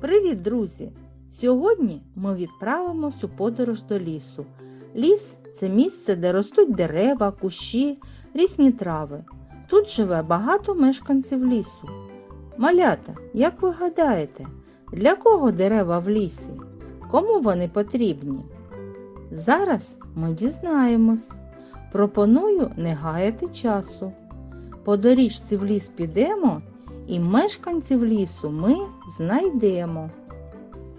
Привіт, друзі! Сьогодні ми відправимось у подорож до лісу. Ліс це місце, де ростуть дерева, кущі, різні трави. Тут живе багато мешканців лісу. Малята, як ви гадаєте, для кого дерева в лісі? Кому вони потрібні? Зараз ми дізнаємось. Пропоную не гаяти часу. По доріжці в ліс підемо, і мешканців лісу ми знайдемо.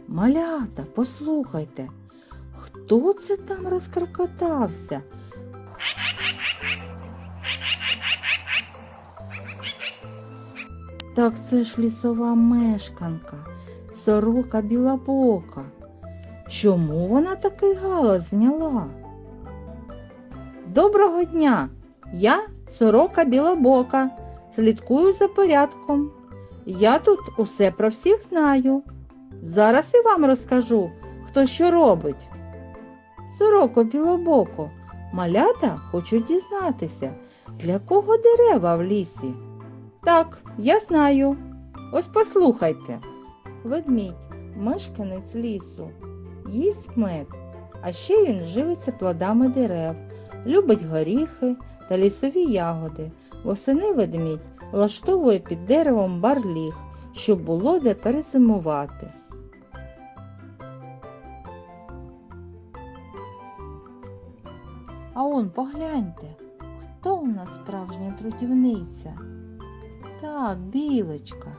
Малята, послухайте, хто це там розкрокотався? Так це ж лісова мешканка, сорока білобока. Чому вона такий галас зняла? Доброго дня! Я сорока білобока, слідкую за порядком. Я тут усе про всіх знаю. Зараз і вам розкажу, хто що робить. Сороко білобоко, малята хочуть дізнатися, для кого дерева в лісі. Так, я знаю. Ось послухайте. Ведмідь, мешканець лісу, їсть мед, а ще він живиться плодами дерев, любить горіхи та лісові ягоди. Восени ведмідь влаштовує під деревом барліг, щоб було де перезимувати. А он погляньте, хто у нас справжня трудівниця? Так, білочка.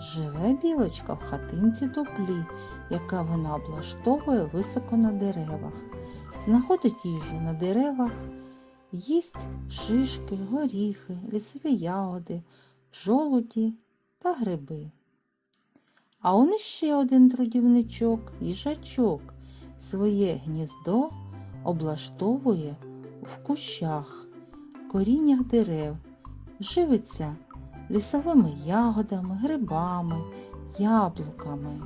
Живе білочка в хатинці дуплі, яка вона облаштовує високо на деревах. Знаходить їжу на деревах, їсть шишки, горіхи, лісові ягоди, жолуді та гриби. А он іще один трудівничок, їжачок, своє гніздо облаштовує в кущах, коріннях дерев, живиться лісовими ягодами, грибами, яблуками.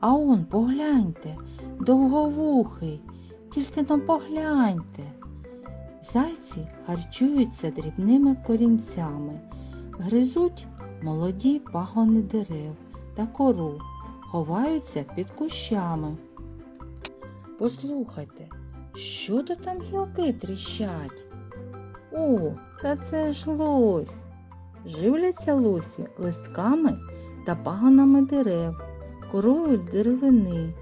А он погляньте, довговухий, тільки но погляньте. Зайці харчуються дрібними корінцями, гризуть молоді пагони дерев та кору, ховаються під кущами. Послухайте, що то там гілки тріщать? О, та це ж лось. Живляться лосі листками та пагонами дерев, корою деревини,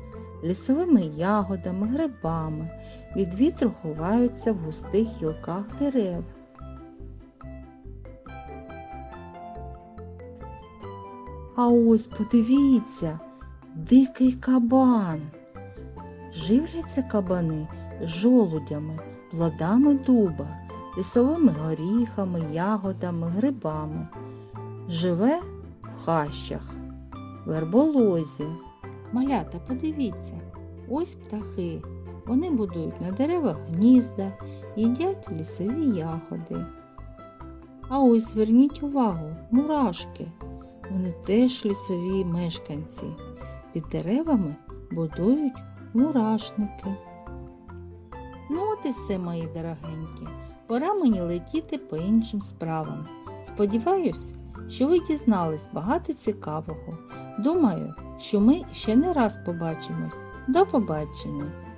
лісовими ягодами, грибами, від вітру ховаються в густих гілках дерев. А ось подивіться, дикий кабан. Живляться кабани жолудями, плодами дуба, лісовими горіхами, ягодами, грибами. Живе в хащах, верболозі. Малята, подивіться, ось птахи. Вони будують на деревах гнізда, їдять лісові ягоди. А ось зверніть увагу, мурашки. Вони теж лісові мешканці. Під деревами будують мурашники. Ну от і все, мої дорогенькі. Пора мені летіти по іншим справам. Сподіваюсь, що ви дізнались багато цікавого. Думаю, що ми ще не раз побачимось. До побачення!